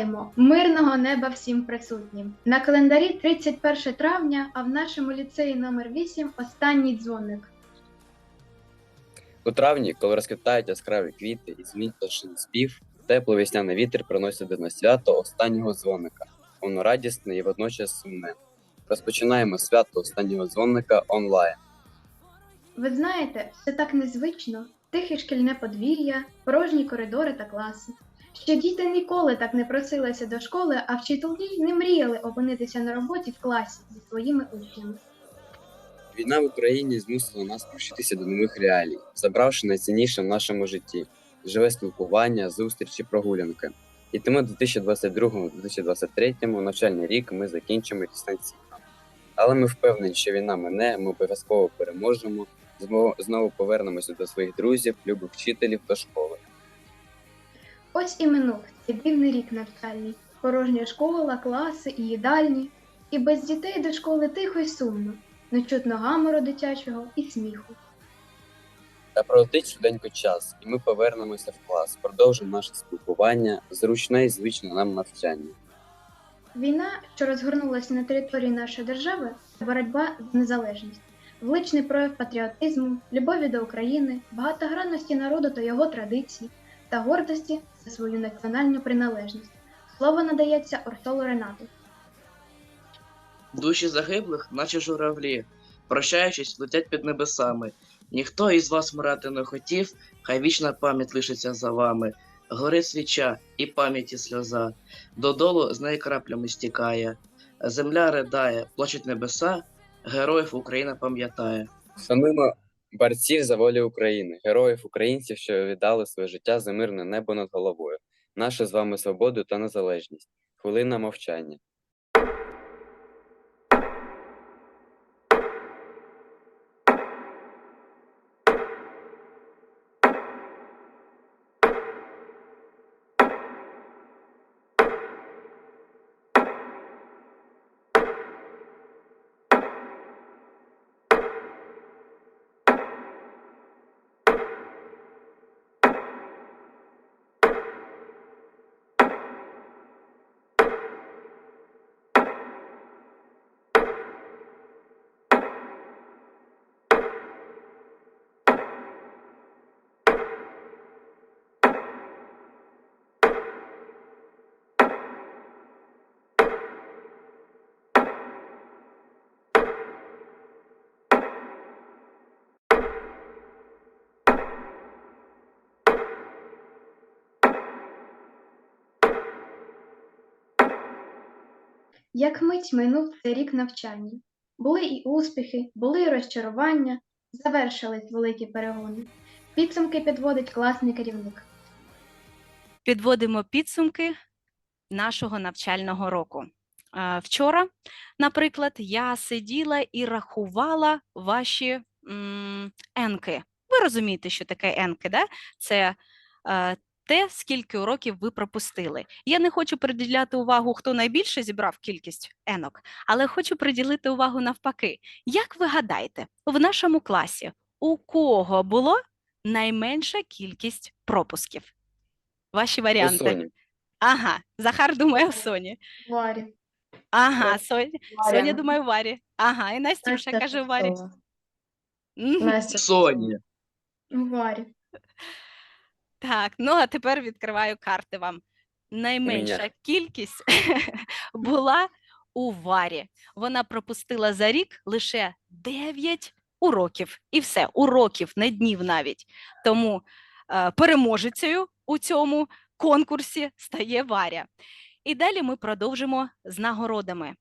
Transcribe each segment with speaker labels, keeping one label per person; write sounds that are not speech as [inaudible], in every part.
Speaker 1: Вітаємо! Мирного неба всім присутнім! На календарі 31 травня, а в нашому ліцеї номер 8 останній дзвоник.
Speaker 2: У травні, коли розквітають яскраві квіти і змінь пташин спів, тепло весняний вітер приносить до нас свято останнього дзвоника. Воно радісне і водночас сумне. Розпочинаємо свято останнього дзвоника онлайн.
Speaker 1: Ви знаєте, все так незвично, тихе шкільне подвір'я, порожні коридори та класи. Ще діти ніколи так не просилися до школи, а вчителі не мріяли опинитися на роботі в класі зі своїми учнями.
Speaker 2: Війна в Україні змусила нас прощитися до нових реалій, забравши найцінніше в нашому житті живе спілкування, зустрічі, прогулянки. І тому 2022-2023 навчальний рік ми закінчимо дистанційно. Але ми впевнені, що війна мине, ми обов'язково переможемо, знову повернемося до своїх друзів, любих вчителів та школи.
Speaker 1: Ось і минув цей дивний рік навчальний, порожня школа, класи і їдальні, і без дітей до школи тихо й сумно, не чутно гамору дитячого і сміху.
Speaker 2: Та пролетить швиденько час, і ми повернемося в клас, продовжимо наше спілкування, зручне і звичне нам навчання.
Speaker 1: Війна, що розгорнулася на території нашої держави, це боротьба за незалежність, величний прояв патріотизму, любові до України, багатогранності народу та його традицій, та гордості свою національну приналежність. Слово надається Ортолу Ренату.
Speaker 3: Душі загиблих, наче журавлі, прощаючись, летять під небесами. Ніхто із вас вмирати не хотів, хай вічна пам'ять лишиться за вами. Горить свіча і пам'яті сльоза, додолу з неї краплями стікає. Земля ридає, плачуть небеса, героїв Україна пам'ятає.
Speaker 2: Шануємо борців за волю України, героїв українців, що віддали своє життя за мирне небо над головою, нашу з вами свободу та незалежність. Хвилина мовчання.
Speaker 1: Як мить минув цей рік навчання. Були і успіхи, були і розчарування, завершились великі перегони. Підсумки підводить класний керівник.
Speaker 4: підводимо підсумки нашого навчального року. Вчора, наприклад, я сиділа і рахувала ваші енки. Ви розумієте, що таке енки, да? Це е, те, скільки уроків ви пропустили. Я не хочу приділяти увагу, хто найбільше зібрав кількість енок, але хочу приділити увагу навпаки. Як ви гадаєте, в нашому класі у кого було найменша кількість пропусків? Ваші
Speaker 2: У
Speaker 4: варіанти.
Speaker 2: Соні.
Speaker 4: Ага, Захар думає у Соні.
Speaker 1: Варі.
Speaker 4: Ага, Соня, Соня думає у Варі. Ага, і Настюша каже у Варі.
Speaker 5: Настя
Speaker 3: Соня.
Speaker 1: Варі.
Speaker 4: Так, ну а тепер відкриваю карти вам. Найменша кількість [laughs] була у Варі. Вона пропустила за рік лише 9 уроків. І все, уроків, не днів навіть. Тому е, переможецею у цьому конкурсі стає Варя. І далі ми продовжимо з нагородами.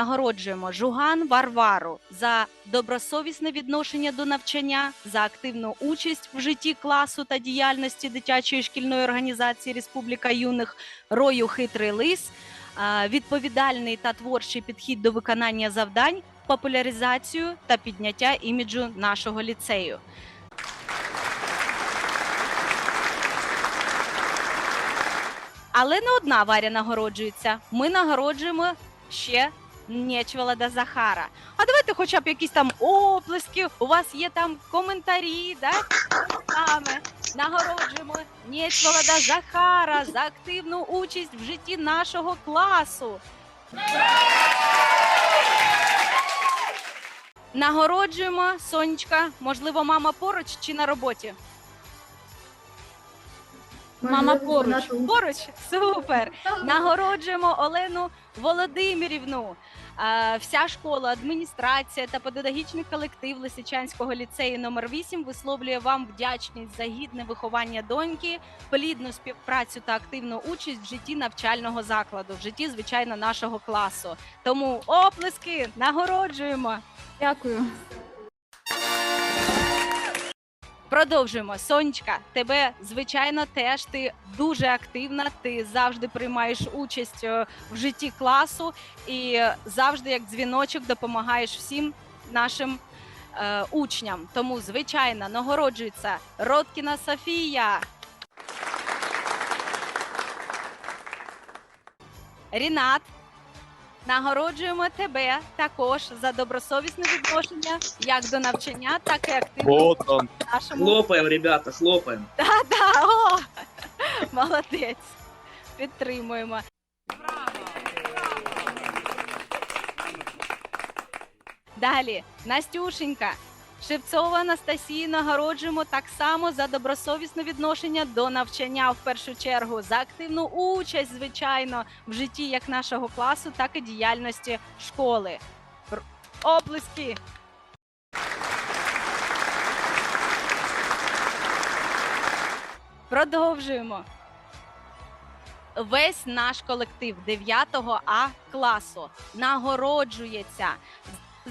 Speaker 4: Нагороджуємо Жуган Варвару за добросовісне відношення до навчання, за активну участь в житті класу та діяльності дитячої шкільної організації Республіка юних Рою Хитрий Лис, відповідальний та творчий підхід до виконання завдань, популяризацію та підняття іміджу нашого ліцею. Але не одна Варя нагороджується. Ми нагороджуємо ще Нєчвелада Захара. А давайте хоча б якісь там оплески, у вас є там коментарі, да? Саме нагороджуємо Нєчвелада Захара за активну участь в житті нашого класу. Нагороджуємо Сонечка. Можливо, мама поруч чи на роботі? Мама поруч. Поруч? Супер. Нагороджуємо Олену Володимирівну. Вся школа, адміністрація та педагогічний колектив Лисичанського ліцею номер 8 висловлює вам вдячність за гідне виховання доньки, плідну співпрацю та активну участь в житті навчального закладу, в житті, звичайно, нашого класу. Тому оплески нагороджуємо.
Speaker 5: Дякую.
Speaker 4: Продовжуємо. Сонечка, тебе звичайно теж ти дуже активна. Ти завжди приймаєш участь е, в житті класу і завжди, як дзвіночок, допомагаєш всім нашим е, учням. Тому, звичайно, нагороджується Роткіна Софія. Рінат. Нагороджуємо тебе також за добросовісне відношення як до навчання, так і активно в нашому
Speaker 3: Хлопаємо, ребята, хлопаем.
Speaker 4: та, о! [laughs] Молодець. Підтримуємо. Далі, Настюшенька. Шевцова Анастасію нагороджуємо так само за добросовісне відношення до навчання в першу чергу, за активну участь, звичайно, в житті як нашого класу, так і діяльності школи. Оплески. Продовжуємо. Весь наш колектив 9 А класу нагороджується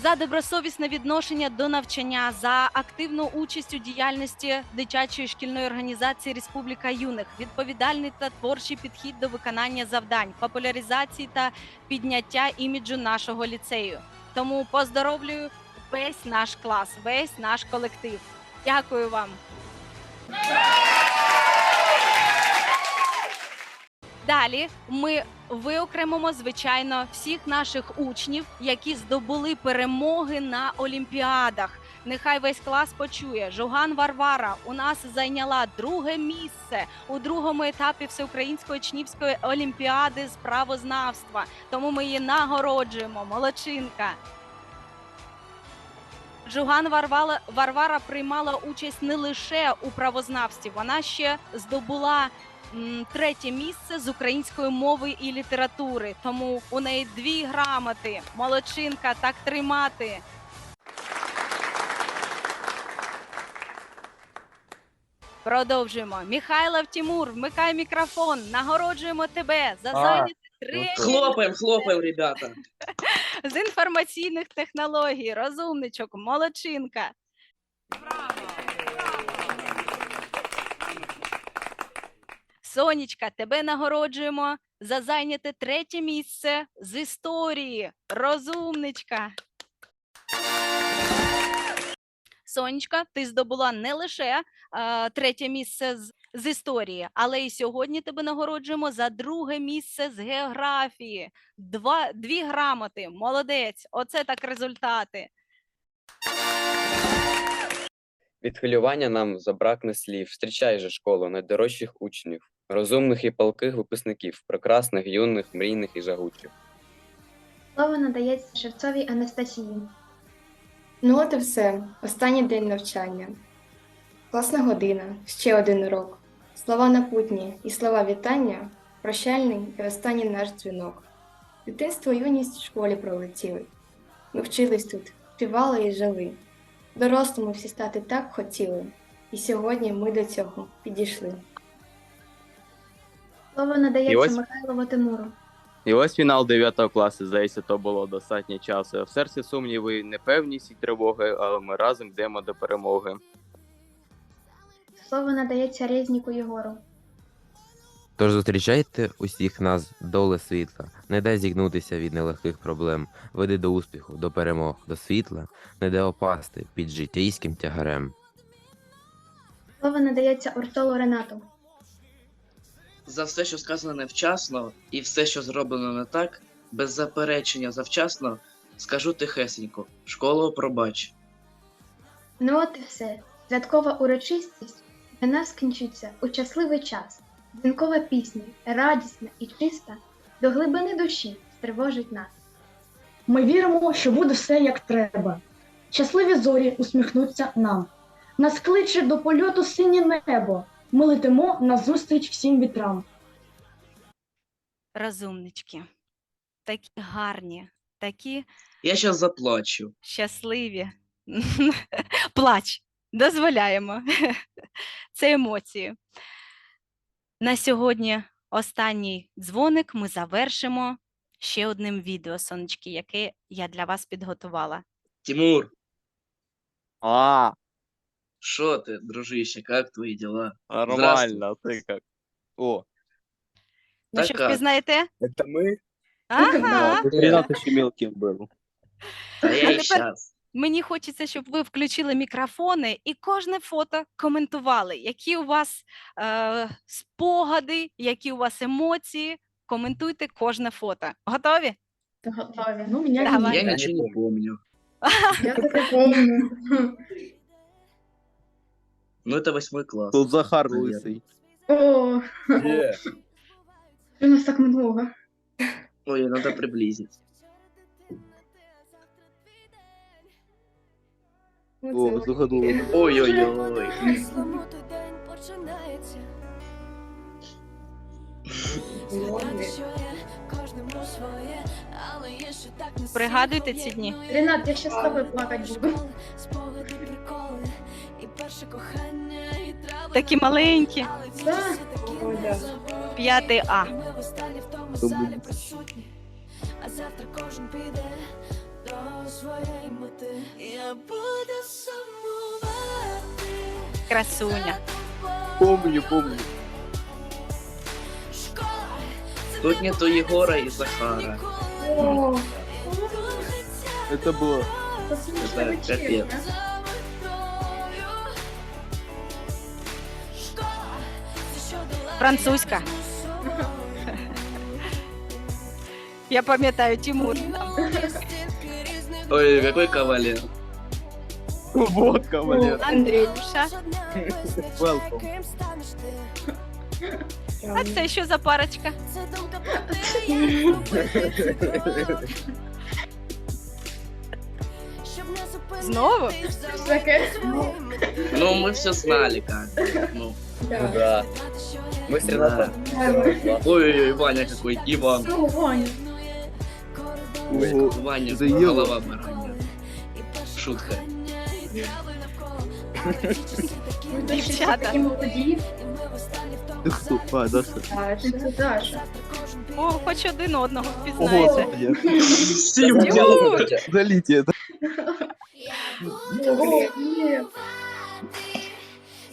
Speaker 4: за добросовісне відношення до навчання, за активну участь у діяльності дитячої шкільної організації Республіка юних, відповідальний та творчий підхід до виконання завдань, популяризації та підняття іміджу нашого ліцею. Тому поздоровлюю весь наш клас, весь наш колектив. Дякую вам. Далі ми виокремимо, звичайно, всіх наших учнів, які здобули перемоги на олімпіадах. Нехай весь клас почує. Жуган Варвара у нас зайняла друге місце у другому етапі всеукраїнської учнівської олімпіади з правознавства. Тому ми її нагороджуємо. Молодчинка. Жуган Варвала, Варвара приймала участь не лише у правознавстві, вона ще здобула третє місце з української мови і літератури. Тому у неї дві грамоти. Молодчинка, так тримати. Продовжуємо. Михайлов Тимур, вмикай мікрофон. Нагороджуємо тебе за
Speaker 2: А,
Speaker 4: зайняте третє
Speaker 3: Хлопаем, хлопаем, ребята. [laughs]
Speaker 4: з інформаційних технологій. Розумничок, молодчинка. Сонечка, тебе нагороджуємо за зайняте третє місце з історії. Розумничка. Сонечка, ти здобула не лише е, третє місце з, з історії, але і сьогодні тебе нагороджуємо за друге місце з географії. Два, дві грамоти. Молодець. Оце так результати.
Speaker 2: Від хвилювання нам забракне слів. Встрічай же школу найдорожчих учнів, розумних і палких випускників, прекрасних, юних, мрійних і жагучих.
Speaker 1: Слово надається Шевцовій Анастасії.
Speaker 5: Ну от і все. Останній день навчання. Класна година, ще один урок. Слова напутні і слова вітання, прощальний і останній наш дзвінок. Дитинство і юність в школі пролетіли. Ми вчились тут, співали і жили. Дорослими всі стати так хотіли, і сьогодні ми до цього підійшли.
Speaker 1: Слово
Speaker 6: І
Speaker 1: надається
Speaker 6: ось-
Speaker 1: Михайлову Тимуру.
Speaker 6: І ось фінал 9 класу, здається, то було достатньо часу. В серці сумніви, непевність і тривоги, але ми разом йдемо до перемоги.
Speaker 1: Слово надається Резніку Єгору.
Speaker 7: Тож зустрічайте усіх нас доле світла, не дай зігнутися від нелегких проблем, веди до успіху, до перемог, до світла, не дай опасти під життєйським тягарем.
Speaker 1: Слово надається Ортолу Ренату.
Speaker 3: За все, що сказано невчасно, і все, що зроблено не так, без заперечення завчасно, скажу тихесенько, школу пробач.
Speaker 1: Ну от і все. Святкова урочистість для нас кінчиться у щасливий час. Дзвінкова пісня, радісна і чиста, до глибини душі стривожить нас.
Speaker 8: Ми віримо, що буде все як треба. Щасливі зорі усміхнуться нам. Нас кличе до польоту синє небо. Ми летимо назустріч всім вітрам.
Speaker 4: Розумнички, такі гарні, такі
Speaker 3: Я щас заплачу.
Speaker 4: щасливі. [laughs] Плач, дозволяємо. [laughs] Це емоції. На сьогодні останній дзвоник ми завершимо ще одним відео, сонечки, яке я для вас підготувала.
Speaker 3: Тимур,
Speaker 6: А,
Speaker 3: що ти, дружище, як твої діла?
Speaker 6: нормально, ти як? О,
Speaker 4: Ну що, впізнаєте?
Speaker 2: Это мы?
Speaker 4: Ага.
Speaker 6: Ренат ще мілким був.
Speaker 3: Та я і
Speaker 4: Тепер-
Speaker 3: щас.
Speaker 4: Мені хочеться, щоб ви включили мікрофони і кожне фото коментували, які у вас е, спогади, які у вас емоції. Коментуйте кожне фото. Готові?
Speaker 1: Готові.
Speaker 8: Ну, мене
Speaker 4: Давай.
Speaker 3: Я нічого не помню. [laughs]
Speaker 1: Я таке помню.
Speaker 3: Ну, это восьмой класс.
Speaker 6: Тут Захар
Speaker 3: Наверно.
Speaker 6: лисий.
Speaker 1: О,
Speaker 2: Где?
Speaker 1: у нас так много.
Speaker 3: Ой, надо приблизить.
Speaker 6: О, заходу.
Speaker 3: Ой-ой-ой.
Speaker 9: Зламу день починається.
Speaker 4: Пригадуйте ці дні?
Speaker 1: Ренат, я ще з тобою плакати буду.
Speaker 9: Спогади, приколи, і перше кохання, і травли.
Speaker 4: Такі маленькі. П'ятий А.
Speaker 9: І ми востаннє в тому
Speaker 6: Тому-
Speaker 9: залі присутні. А завтра кожен піде до своєї мети. Я буду сумувати.
Speaker 4: Красуня.
Speaker 6: Помню, помню.
Speaker 3: Тут нету Єгора і Захара.
Speaker 1: О,
Speaker 6: Это было...
Speaker 1: послушай,
Speaker 3: Це капець.
Speaker 4: Французька. Я пам'ятаю Тимур.
Speaker 3: Ой, какой кавалер.
Speaker 6: Водка, Валер.
Speaker 4: Андрюша.
Speaker 6: Welcome.
Speaker 4: А це що за парочка?
Speaker 9: Це думка про те, як зробити, щоб не зупинитись
Speaker 4: Знову?
Speaker 9: за
Speaker 1: таке.
Speaker 3: Ну, мы все знали как. Ну,
Speaker 2: Ну да. Мы с Ренатом.
Speaker 3: ой-ой-ой, Ваня какой. Иван.
Speaker 1: Ну, Ваня.
Speaker 3: Ваня,
Speaker 6: Заело.
Speaker 3: голова баранья. Шутка.
Speaker 4: Дівчата.
Speaker 1: Такі молоді.
Speaker 6: Ти хто? А, Даша.
Speaker 1: А, це Даша.
Speaker 4: О, хоч один одного
Speaker 6: Ого,
Speaker 4: впізнаєте.
Speaker 6: я.
Speaker 4: Тимур!
Speaker 6: Заліті, это.
Speaker 1: О, є.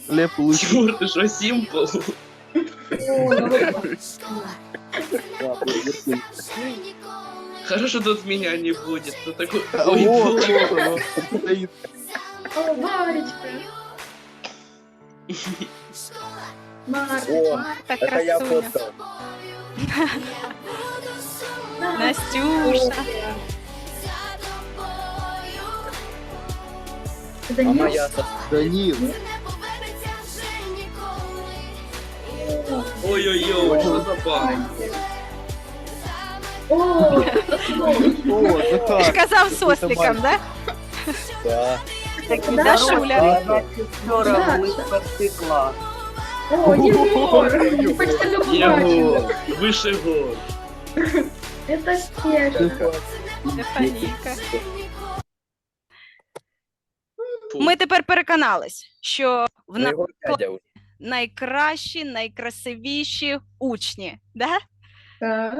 Speaker 6: Лев лучше.
Speaker 3: Тимур, ты что, симпл? Хорошо, тут меня не будет. Ты такой... Ой,
Speaker 6: о,
Speaker 3: боже.
Speaker 6: вот оно. Стоит.
Speaker 1: О, Варечка. Марта.
Speaker 2: О,
Speaker 4: Так
Speaker 2: это я
Speaker 4: красуня.
Speaker 2: фоткал. [laughs]
Speaker 4: Настюша.
Speaker 2: А
Speaker 1: Даніл?
Speaker 2: моя со-
Speaker 6: Данил.
Speaker 3: Ой-ой-ой, что за парень?
Speaker 1: О, [laughs]
Speaker 6: О,
Speaker 4: Ти ж
Speaker 6: Захар.
Speaker 4: казав сосліком, да?
Speaker 2: Да.
Speaker 4: Такі Дашуля.
Speaker 1: Даша. О, Єгор. Хоч тебе побачили.
Speaker 3: Егор, выше гор.
Speaker 1: Это Стеша.
Speaker 4: Стефанійка.
Speaker 3: Фу.
Speaker 4: Ми тепер переконались, що в нас
Speaker 2: его дядя уже.
Speaker 4: найкращі, найкрасивіші учні. Да?
Speaker 1: Так.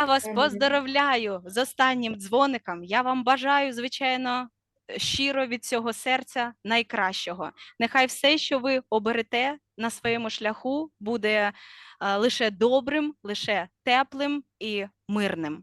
Speaker 4: Я вас поздоровляю з останнім дзвоником. Я вам бажаю, звичайно, щиро від цього серця найкращого. Нехай все, що ви оберете на своєму шляху, буде е, лише добрим, лише теплим і мирним.